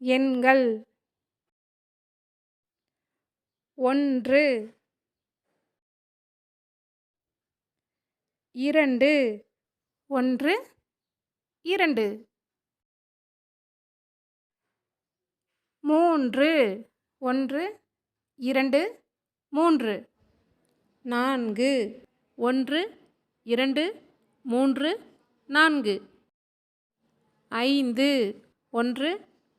எண்கள். ஒன்று. இரண்டு. ஒன்று. இரண்டு. மூன்று. ஒன்று. இரண்டு. மூன்று. நான்கு. ஒன்று. இரண்டு. மூன்று. நான்கு. ஐந்து. ஒன்று.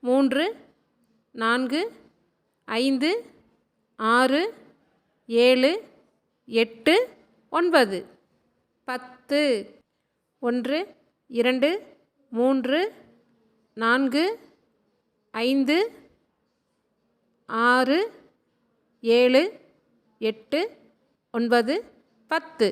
மூன்று நான்கு ஐந்து ஆறு ஏழு எட்டு ஒன்பது. பத்து. ஒன்று இரண்டு மூன்று நான்கு ஐந்து ஆறு ஏழு எட்டு ஒன்பது பத்து.